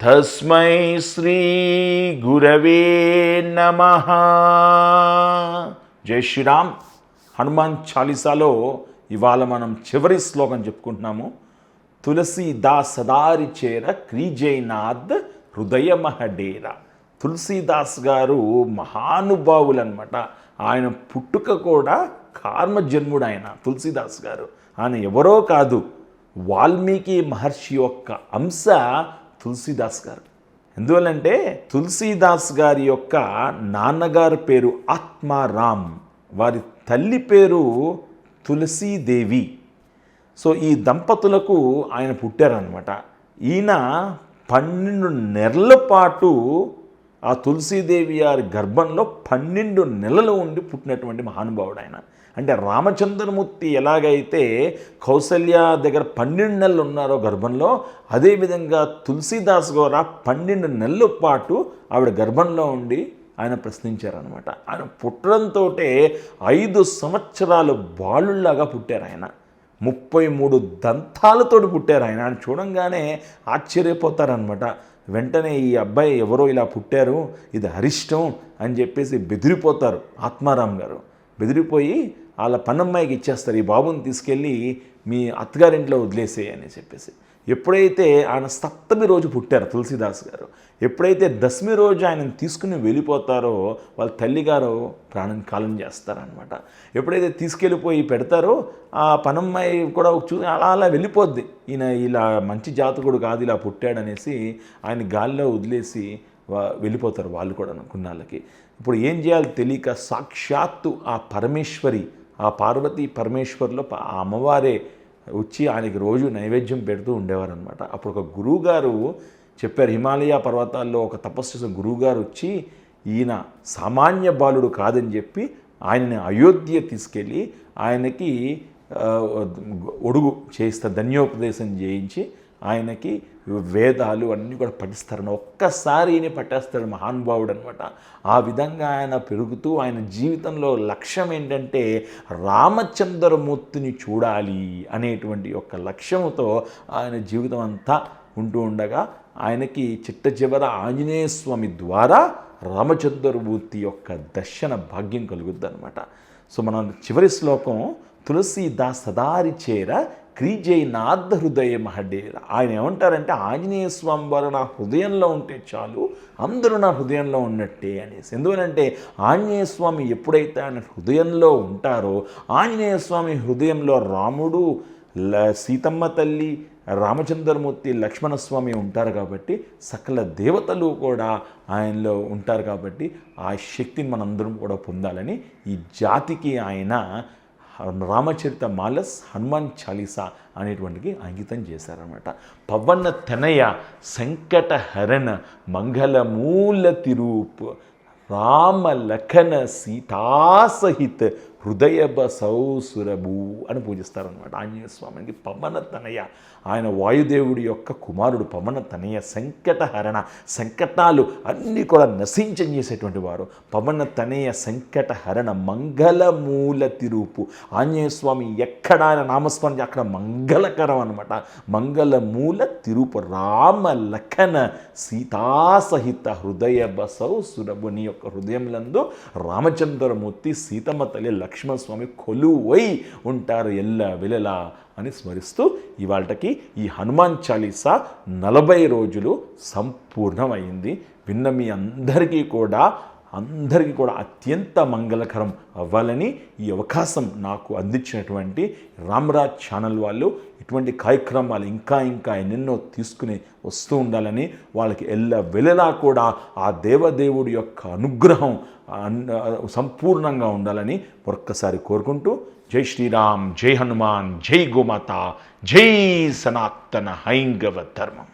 తస్మై శ్రీ గురవే నమ. జై శ్రీరామ్. హనుమాన్ చాలీసాలో ఇవాళ మనం చివరి శ్లోకం చెప్పుకుంటున్నాము. తులసీదాస్ సదారి చేర క్రీజైనాథ్ హృదయమహడేర. తులసీదాస్ గారు మహానుభావులు అనమాట ఆయన పుట్టుక కూడా కార్మజన్ముడు ఆయన తులసీదాస్ గారు. ఆయన ఎవరో కాదు వాల్మీకి మహర్షి యొక్క అంశ తులసీదాస్ గారు. ఎందువల్లంటే తులసీదాస్ గారి యొక్క నాన్నగారి పేరు ఆత్మారామ్ వారి తల్లి పేరు తులసీదేవి. సో ఈ దంపతులకు ఆయన పుట్టారనమాట ఈయన పన్నెండు నెలల పాటు ఆ తులసీదేవి గారి గర్భంలో పన్నెండు నెలలు ఉండి పుట్టినటువంటి మహానుభావుడు ఆయన. అంటే రామచంద్రమూర్తి ఎలాగైతే కౌసల్య దగ్గర పన్నెండు నెలలు ఉన్నారో గర్భంలో అదేవిధంగా తులసీదాస్ గోరా పన్నెండు నెలల పాటు ఆవిడ గర్భంలో ఉండి ఆయన ప్రశ్నించారనమాట ఆయన పుట్టడంతో ఐదు సంవత్సరాలు బాలుళ్ళాగా పుట్టారు ఆయన. ముప్పై మూడు దంతాలతో పుట్టారు ఆయన. ఆయన చూడంగానే ఆశ్చర్యపోతారనమాట వెంటనే ఈ అబ్బాయి ఎవరో ఇలా పుట్టారు ఇది అరిష్టం అని చెప్పేసి బెదిరిపోతారు ఆత్మారాం గారు. బెదిరిపోయి వాళ్ళ పన్నమ్మాయికి ఇచ్చేస్తారు ఈ బాబుని తీసుకెళ్ళి మీ అత్తగారింట్లో వదిలేసేయి అని చెప్పేసి. ఎప్పుడైతే ఆయన సప్తమి రోజు పుట్టారు తులసిదాస్ గారు ఎప్పుడైతే దశమి రోజు ఆయనను తీసుకుని వెళ్ళిపోతారో వాళ్ళ తల్లిగారు ప్రాణం కాలం చేస్తారనమాట ఎప్పుడైతే తీసుకెళ్ళిపోయి పెడతారో ఆ పనమ్మాయి కూడా చూ అలా అలా వెళ్ళిపోద్ది. ఈయన ఇలా మంచి జాతకుడు కాదు ఇలా పుట్టాడనేసి ఆయన గాలిలో వదిలేసి వెళ్ళిపోతారు వాళ్ళు కూడా కొన్నాళ్ళకి. ఇప్పుడు ఏం చేయాలి తెలియక సాక్షాత్తు ఆ పరమేశ్వరి ఆ పార్వతి పరమేశ్వర్లో ఆ అమ్మవారే వచ్చి ఆయనకి రోజు నైవేద్యం పెడుతూ ఉండేవారనమాట అప్పుడు ఒక గురువుగారు చెప్పారు హిమాలయ పర్వతాల్లో ఒక తపస్సు చేసిన గురువుగారు వచ్చి ఈయన సామాన్య బాలుడు కాదని చెప్పి ఆయనని అయోధ్య తీసుకెళ్ళి ఆయనకి ఒడుగు చేయిస్తారు ధన్యోపదేశం చేయించి ఆయనకి వేదాలు అన్నీ కూడా పఠిస్తారని ఒక్కసారి ఈయన పట్టేస్తాడు మహానుభావుడు ఆ విధంగా ఆయన పెరుగుతూ ఆయన జీవితంలో లక్ష్యం ఏంటంటే రామచంద్రమూర్తిని చూడాలి అనేటువంటి యొక్క లక్ష్యముతో ఆయన జీవితం అంతా ఉంటూ ఉండగా ఆయనకి చిట్ట చివర ఆంజనేయ స్వామి ద్వారా రామచంద్రమూర్తి యొక్క దర్శన భాగ్యం కలుగుద్ది అనమాట సో మనం చివరి శ్లోకం తులసీదాస్ సదారి చేర క్రీజైనాథ హృదయ మహడే ఆయన ఏమంటారంటే ఆంజనేయ స్వామి వారు నా హృదయంలో ఉంటే చాలు అందరూ నా హృదయంలో ఉన్నట్టే అనేసి. ఎందువలంటే ఆంజనేయ స్వామి ఎప్పుడైతే ఆయన హృదయంలో ఉంటారో ఆంజనేయ స్వామి హృదయంలో రాముడు ల- సీతమ్మ తల్లి రామచంద్రమూర్తి లక్ష్మణస్వామి ఉంటారు కాబట్టి సకల దేవతలు కూడా ఆయనలో ఉంటారు కాబట్టి ఆ శక్తిని మనందరం కూడా పొందాలని ఈ జాతికి ఆయన రామచరిత మాలస్ హనుమాన్ చాలీసా అనేటువంటికి అంకితం చేశారనమాట పవన తనయ సంకట హరణ మంగళమూల తిరూప్ రామ లఖన సీతాసహిత్ హృదయ బసౌసురభూ అని పూజిస్తారనమాట ఆంజనేయ స్వామికి పవన తనయ. ఆయన వాయుదేవుడి యొక్క కుమారుడు పవన తనయ సంకటహరణ సంకటాలు అన్నీ కూడా నశించేసేటువంటి వారు. పవన తనయ సంకటహరణ మంగళమూల తిరుపు. ఆంజనేయ స్వామి ఎక్కడ ఆయన నామస్మరణ అక్కడ మంగళకరం అనమాట మంగళమూల తిరుపు రామ లఖన సీతాసహిత హృదయ బసౌ సురభుని యొక్క హృదయంలందు రామచంద్రమూర్తి సీతమ్మ తల్లి లక్ష్మణస్వామి కొలువై ఉంటారు ఎల్ల వెలలా అని స్మరిస్తూ ఇవాళకి ఈ హనుమాన్ చాలీసా నలభై రోజులు సంపూర్ణమైంది. విన్న మీ అందరికీ కూడా అందరికీ కూడా అత్యంత మంగళకరం అవ్వాలని ఈ అవకాశం నాకు అందించినటువంటి రామ్రాజ్ ఛానల్ వాళ్ళు ఇటువంటి కార్యక్రమాలు ఇంకా ఇంకా ఎన్నెన్నో తీసుకుని వస్తూ ఉండాలని వాళ్ళకి ఎల్ల వెళ్ళలా కూడా ఆ దేవదేవుడి యొక్క అనుగ్రహం సంపూర్ణంగా ఉండాలని మరొక్కసారి కోరుకుంటూ జై శ్రీరామ్ జై హనుమాన్ జై గోమాత జై సనాతన హైంగవ ధర్మం.